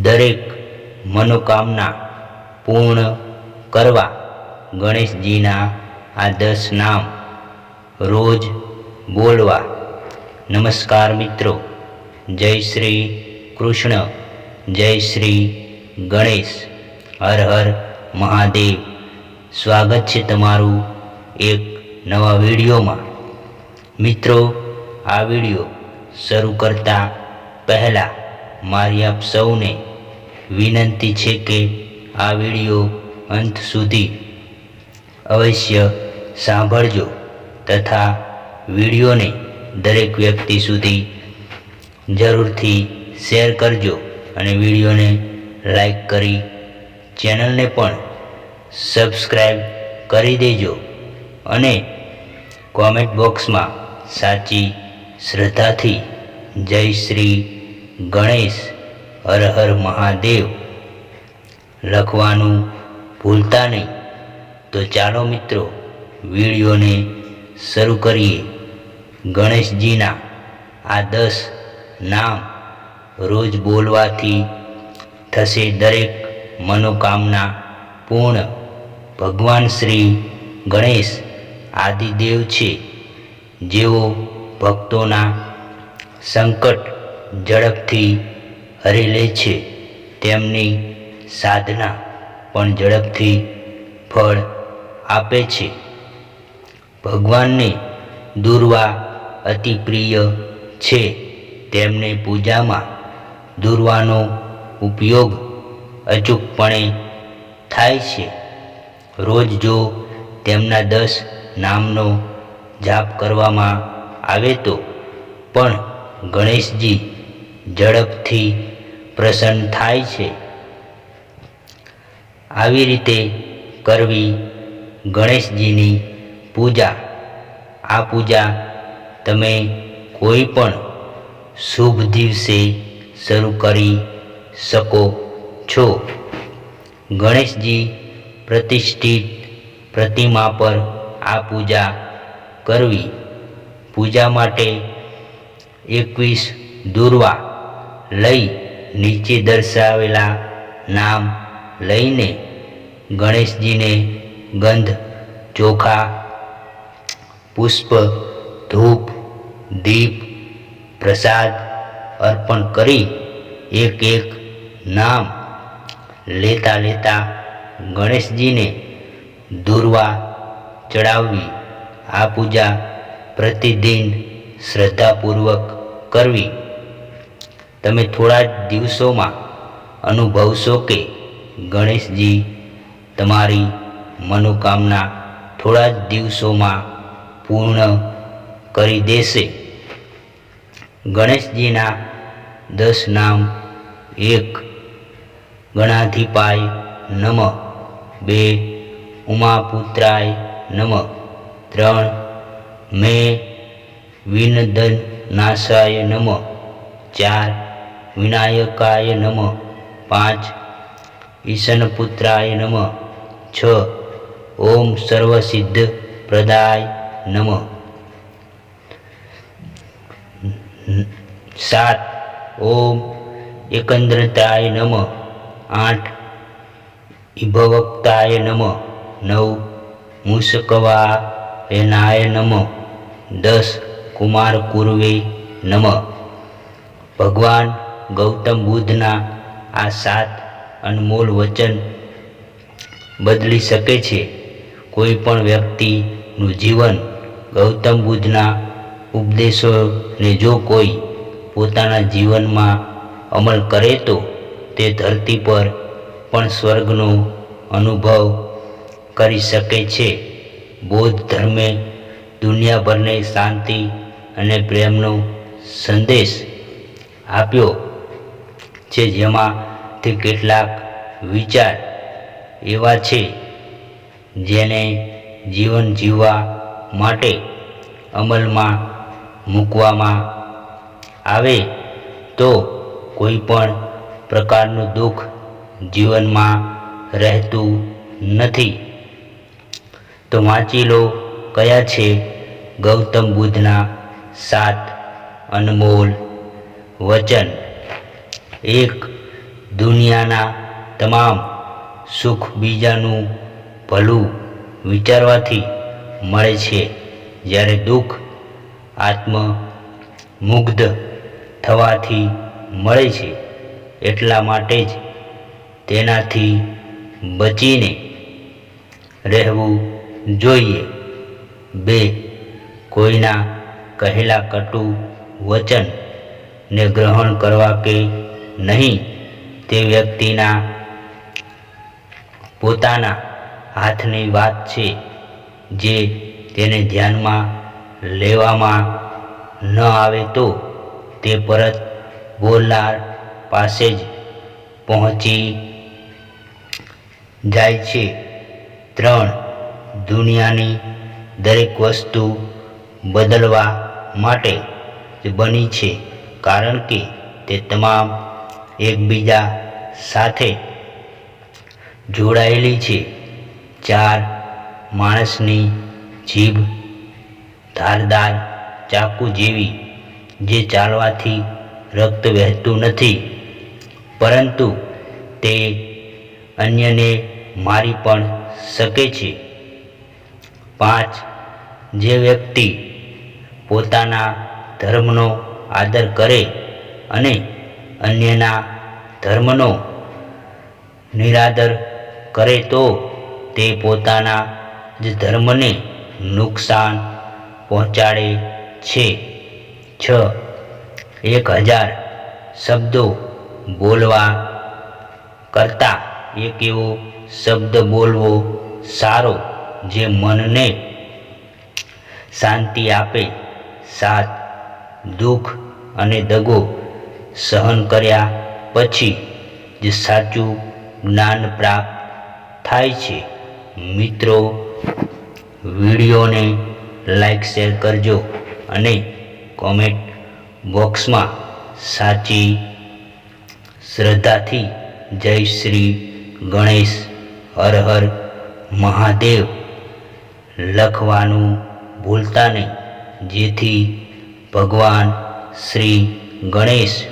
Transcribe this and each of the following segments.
દરેક મનોકામના પૂર્ણ કરવા ગણેશજીના આ દસ નામ રોજ બોલવા. નમસ્કાર મિત્રો. જય શ્રી કૃષ્ણ. જય શ્રી ગણેશ. હર હર મહાદેવ. સ્વાગત છે તમારું એક નવા વિડીયોમાં. મિત્રો, આ વીડિયો શરૂ કરતા પહેલાં મારી આપ સૌને વિનંતી છે કે આ વીડિયો અંત સુધી અવશ્ય સાંભળજો તથા વિડીયોને દરેક વ્યક્તિ સુધી જરૂરથી શેર કરજો અને વિડીયોને લાઈક કરી ચેનલને પણ સબસ્ક્રાઈબ કરી દેજો અને કોમેન્ટ બોક્સમાં સાચી શ્રદ્ધાથી જય શ્રી ગણેશ, હર હર મહાદેવ. લખવાનું ભૂલતા નહીં. તો ચાલો મિત્રો, વિડીયોને શરૂ કરીએ. ગણેશજીના આ દસ નામ રોજ બોલવાથી થશે દરેક મનોકામના પૂર્ણ. ભગવાન શ્રી ગણેશ આદિદેવ છે. જેઓ ભક્તોના સંકટ ઝડપથી હરી લે છે. તેમની સાધના પણ ઝડપથી ફળ આપે છે. ભગવાનને દુર્વા અતિ પ્રિય છે. તેમને પૂજામાં દુર્વાનો ઉપયોગ અચૂકપણે થાય છે. રોજ જો તેમના દસ નામનો જાપ કરવામાં આવે તો પણ ગણેશજી ઝડપથી પ્રસન્ન થાય છે. આવી રીતે કરવી ગણેશજીની પૂજા. આ પૂજા તમે કોઈ પણ શુભ દિવસે શરૂ કરી શકો છો. ગણેશજી પ્રતિષ્ઠિત પ્રતિમા પર આ પૂજા કરવી. પૂજા માટે એકવીસ દુર્વા લઈ નીચે દર્શાવેલા નામ લઈને ગણેશજીને ગંધ, ચોખા, પુષ્પ, ધૂપ, દીપ, પ્રસાદ અર્પણ કરી એક એક નામ લેતા લેતા ગણેશજીને દુર્વા ચડાવવી. આ પૂજા પ્રતિદિન શ્રદ્ધાપૂર્વક કરવી. તમે થોડા જ દિવસોમાં અનુભવશો કે ગણેશજી તમારી મનોકામના થોડા જ દિવસોમાં પૂર્ણ કરી દેશે. ગણેશજીના દસ નામ એક, ગણાધિપાય નમ, બે, ઉમાપુત્રાય નમ, ત્રણ, મે વિનદન નાશાય નમ, ચાર વિનાયકાય નમ. પાંચ. ઈશનપુત્રાય નમ. છ. ઓમ સર્વસિદ્ધ પ્રદાય નમ. સાત. ઓમ એકંદ્રતાય નમ. આઠ. ઇભવક્તાય નમ. નવ. મુસકવાયનાય નમ. દસ. કુમાર કુર્વે નમ. ભગવાન ગૌતમ બુદ્ધના આ સાત અનમોલ વચન બદલી શકે છે. કોઈ પણ વ્યક્તિનું જીવન ગૌતમ બુદ્ધના ઉપદેશોને જો કોઈ પોતાના જીવનમાં અમલ કરે તો તે ધરતી પર પણ સ્વર્ગનો અનુભવ કરી શકે છે. બૌદ્ધ ધર્મે દુનિયાભરને શાંતિ અને પ્રેમનો સંદેશ આપ્યો. છે જેમાંથી કેટલાક વિચાર એવા છે જેને જીવન જીવવા માટે અમલમાં મૂકવામાં આવે તો કોઈ પણ પ્રકારનું દુઃખ જીવનમાં રહેતું નથી. તો વાંચી લો કયા છે? ગૌતમ બુદ્ધના સાત અનમોલ વચન. એક દુનિયાના તમામ સુખ બીજાનું ભલું વિચારવાથી મળે છે. જ્યારે દુઃખ આત્મ મુગ્ધ થવાથી મળે છે, એટલા માટે જ તેનાથી બચીને રહેવું જોઈએ. બે, કોઈના કહેલા કટુ વચન ને ગ્રહણ કરવા કે નહીં. તે વ્યક્તિના પોતાના હાથની વાત છે જે તેને ધ્યાનમાં લેવામાં ન આવે તો તે પરત બોલનાર પાસે જ પહોંચી જાય છે. ત્રણ, દુનિયાની દરેક વસ્તુ બદલવા માટે બની છે. કારણ કે તે તમામ એકબીજા સાથે જોડાયેલી છે. ચાર માણસની જીભ, ધારદાર ચાકુ જેવી, જે ચાલવાથી રક્ત વહેતું નથી. પરંતુ તે અન્યને મારી પણ શકે છે. પાંચ, જે વ્યક્તિ પોતાના ધર્મનો આદર કરે અને અન્યના ધર્મનો નિરાદર કરે તો તે પોતાના જ ધર્મને નુકસાન પહોંચાડે છે. છ. એક હજાર શબ્દો બોલવા કરતાં એક એવો શબ્દ બોલવો સારો જે મનને શાંતિ આપે. સાત. દુઃખ અને દગો સહન કર્યા પછી જે સાચું જ્ઞાન પ્રાપ્ત થાય છે. મિત્રો, વિડીયોને લાઈક, શેર કરજો અને કોમેન્ટ બોક્સમાં સાચી શ્રદ્ધાથી જય શ્રી ગણેશ હર હર મહાદેવ લખવાનું ભૂલતા નહીં. જેથી ભગવાન શ્રી ગણેશ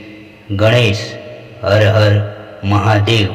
ગણેશ હર હર મહાદેવ.